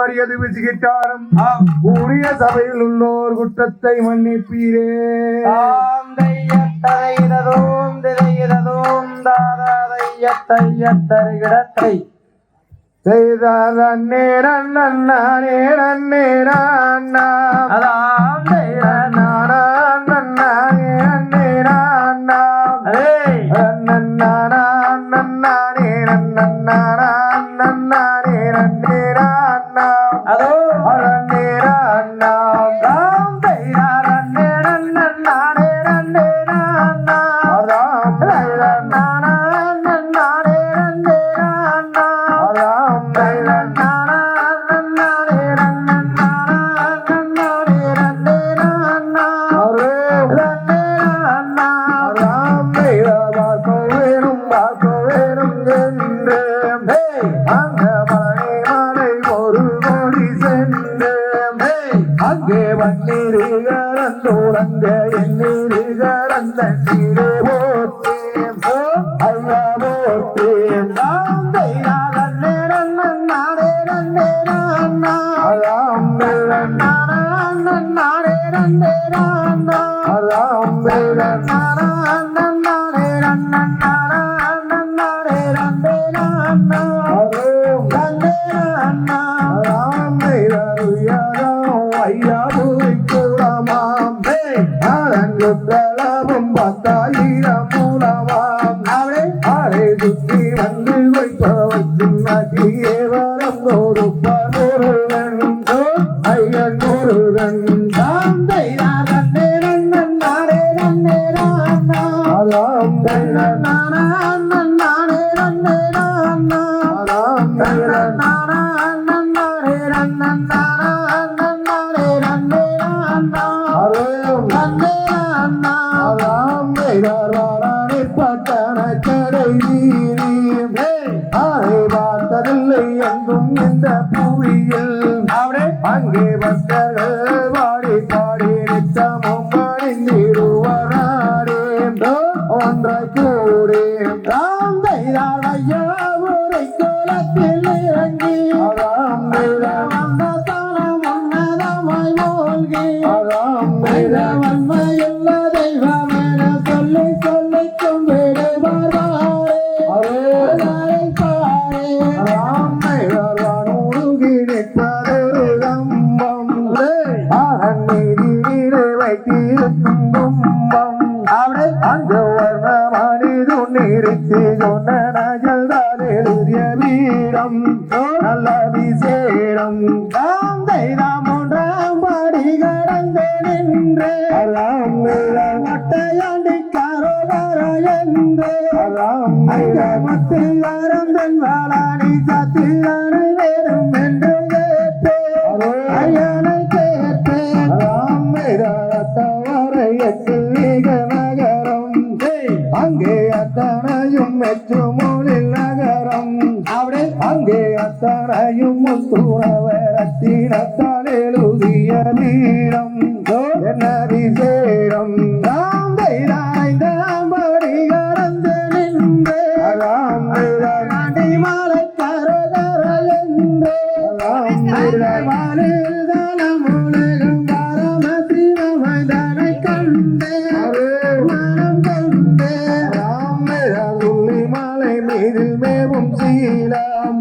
அரியது விசிகிட்டாரும் கூடிய சபையில் உள்ளோர் குற்றத்தை மன்னிப்பீரே. தாம் தையத்ததையிடதோம் திதையிடதோம் தாதாதையத்தையத்தருகிடத்தை செய்தார் அண்ணே நன்னே நன்னே நான்னா அதாம் நானா நன்னே நான்னா நன்னானே நன்னானா நன்னானே நன்னே அங்கே வன்னிருகரந்தோரங்க எண்ணிருகரந்த நீரே போற்றேன் அதன் அதாம் வேலராணி பட்டண கடை வீதி ஆரை பார்த்ததில்லை எங்கும் இந்த புவியில். அங்கே பக்தர்கள் வாடி பாடி நித்தமும் பணிந்திடுவராடே ஒன்றாய் அந்த வர்ண மனிது நிறுத்தி சொன்ன நகல்தான் எழுதிய வீரம். நல்ல விசேடம். அத்தனையும் மெச்சுமொழில் நகரம். அப்படி அங்கே அத்தனையும் முத்துறவரத்தினத்தால் எழுதிய வீரம் என்ன விசேடம் சீலாம்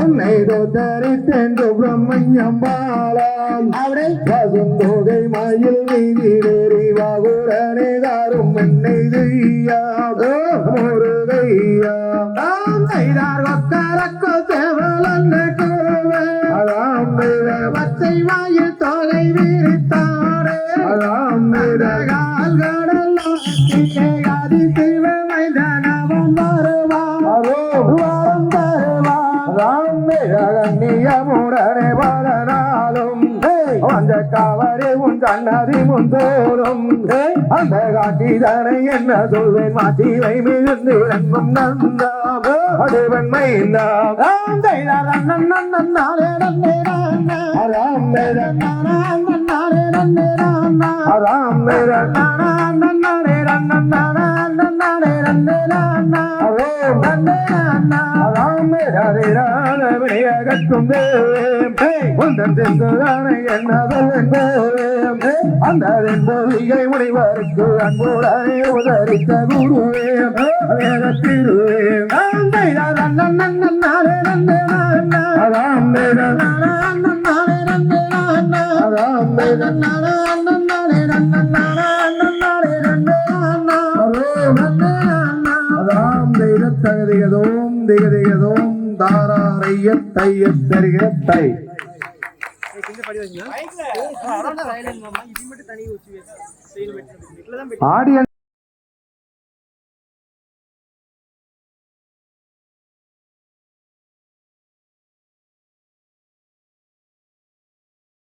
உன்னை தரித்தென்று பிரம்மஞ்சம் பாலாம் பசுந்தொகை மயில் மீதிலேறி வாகுடனே தாரும் என்னை செய்யாதோ முருகையா. அலாம் வேலன் பச்சை வாயில் கண்ணதி முந்தோறும் அந்த காட்டிதனை என்ன சொல்வேன்? மாட்டிவை மிகுந்து இறங்கும் நந்தாம். அது வெண்மை ராம் ராம் ராம் வினையகற்றும் உந்தன் சென்றுதானே என்னதென்பேன் அந்த என்பதிகை முனைவருக்கு அன்புடனே குருவே அதான் தெய்வத்தகதிகதோம் திகதிகதோம் தாராரைய தைய தெரிய தை ஆடியன்ஸ்